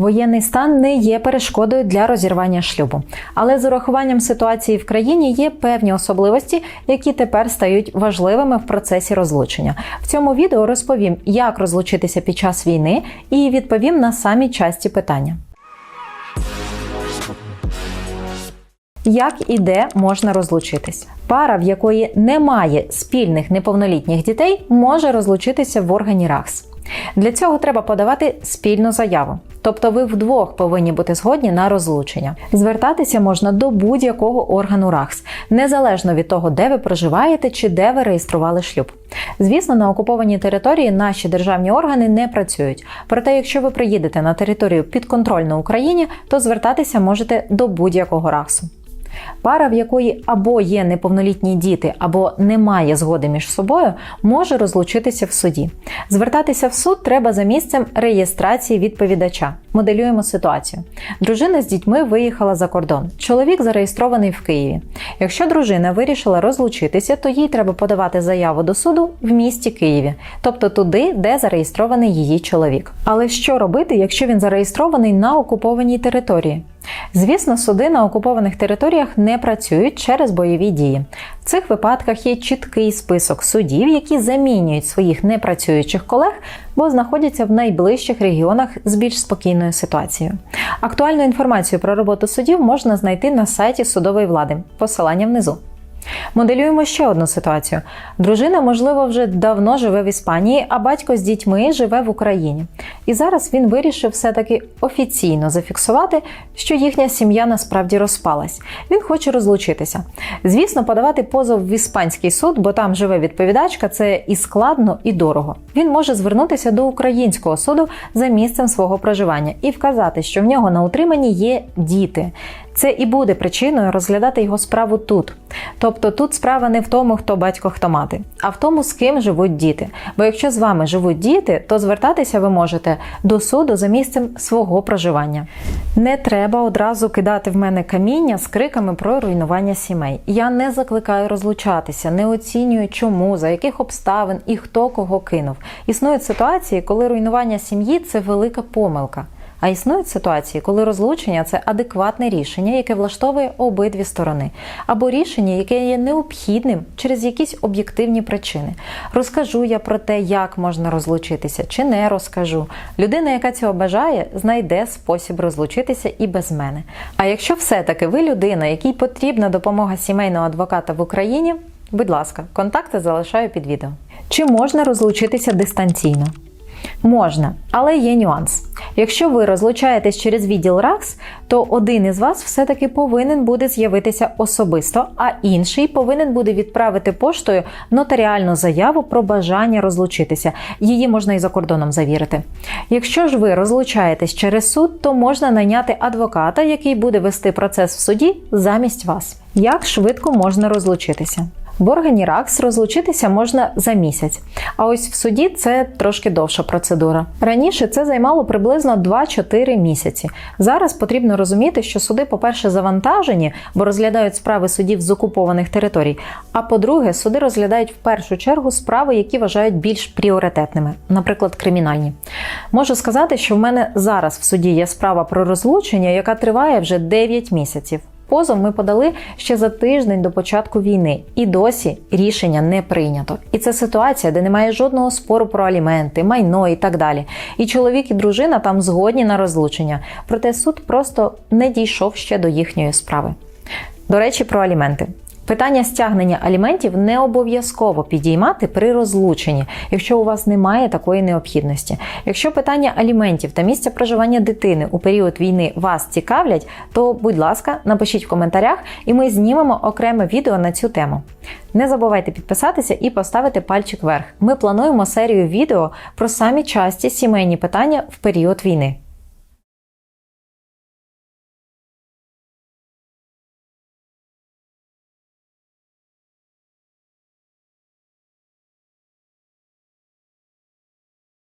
Воєнний стан не є перешкодою для розірвання шлюбу, але з урахуванням ситуації в країні є певні особливості, які тепер стають важливими в процесі розлучення. В цьому відео розповім, як розлучитися під час війни, і відповім на самі часті питання. Як і де можна розлучитись? Пара, в якої немає спільних неповнолітніх дітей, може розлучитися в органі РАХС. Для цього треба подавати спільну заяву. Тобто ви вдвох повинні бути згодні на розлучення. Звертатися можна до будь-якого органу РАХС, незалежно від того, де ви проживаєте чи де ви реєстрували шлюб. Звісно, на окупованій території наші державні органи не працюють. Проте, якщо ви приїдете на територію підконтрольну Україні, то звертатися можете до будь-якого РАХСу. Пара, в якої або є неповнолітні діти, або немає згоди між собою, може розлучитися в суді. Звертатися в суд треба за місцем реєстрації відповідача. Моделюємо ситуацію. Дружина з дітьми виїхала за кордон. Чоловік зареєстрований в Києві. Якщо дружина вирішила розлучитися, то їй треба подавати заяву до суду в місті Києві, тобто туди, де зареєстрований її чоловік. Але що робити, якщо він зареєстрований на окупованій території? Звісно, суди на окупованих територіях не працюють через бойові дії. В цих випадках є чіткий список судів, які замінюють своїх непрацюючих колег, бо знаходяться в найближчих регіонах з більш спокійною ситуацією. Актуальну інформацію про роботу судів можна знайти на сайті судової влади. Посилання внизу. Моделюємо ще одну ситуацію. Дружина, можливо, вже давно живе в Іспанії, а батько з дітьми живе в Україні. І зараз він вирішив все-таки офіційно зафіксувати, що їхня сім'я насправді розпалась. Він хоче розлучитися. Звісно, подавати позов в іспанський суд, бо там живе відповідачка, це і складно, і дорого. Він може звернутися до українського суду за місцем свого проживання і вказати, що в нього на утриманні є діти. Це і буде причиною розглядати його справу тут. Тобто тут справа не в тому, хто батько, хто мати, а в тому, з ким живуть діти. Бо якщо з вами живуть діти, то звертатися ви можете до суду за місцем свого проживання. Не треба одразу кидати в мене каміння з криками про руйнування сімей. Я не закликаю розлучатися, не оцінюю, чому, за яких обставин і хто кого кинув. Існують ситуації, коли руйнування сім'ї це велика помилка. А існують ситуації, коли розлучення це адекватне рішення, яке влаштовує обидві сторони, або рішення, яке є необхідним через якісь об'єктивні причини. Розкажу я про те, як можна розлучитися, чи не розкажу. Людина, яка цього бажає, знайде спосіб розлучитися і без мене. А якщо все-таки ви людина, якій потрібна допомога сімейного адвоката в Україні, будь ласка, контакти залишаю під відео. Чи можна розлучитися дистанційно? Можна, але є нюанс. Якщо ви розлучаєтесь через відділ РАКС, то один із вас все-таки повинен буде з'явитися особисто, а інший повинен буде відправити поштою нотаріальну заяву про бажання розлучитися. Її можна і за кордоном завірити. Якщо ж ви розлучаєтесь через суд, то можна найняти адвоката, який буде вести процес в суді замість вас. Як швидко можна розлучитися? В органі РАКС розлучитися можна за місяць, а ось в суді це трошки довша процедура. Раніше це займало приблизно 2-4 місяці. Зараз потрібно розуміти, що суди, по-перше, завантажені, бо розглядають справи судів з окупованих територій. А по-друге, суди розглядають в першу чергу справи, які вважають більш пріоритетними, наприклад, кримінальні. Можу сказати, що в мене зараз в суді є справа про розлучення, яка триває вже 9 місяців. Позов ми подали ще за тиждень до початку війни, і досі рішення не прийнято. І це ситуація, де немає жодного спору про аліменти, майно і так далі. І чоловік і дружина там згодні на розлучення. Проте суд просто не дійшов ще до їхньої справи. До речі, про аліменти. Питання стягнення аліментів не обов'язково підіймати при розлученні, якщо у вас немає такої необхідності. Якщо питання аліментів та місця проживання дитини у період війни вас цікавлять, то, будь ласка, напишіть в коментарях, і ми знімемо окреме відео на цю тему. Не забувайте підписатися і поставити пальчик вверх. Ми плануємо серію відео про самі часті сімейні питання в період війни.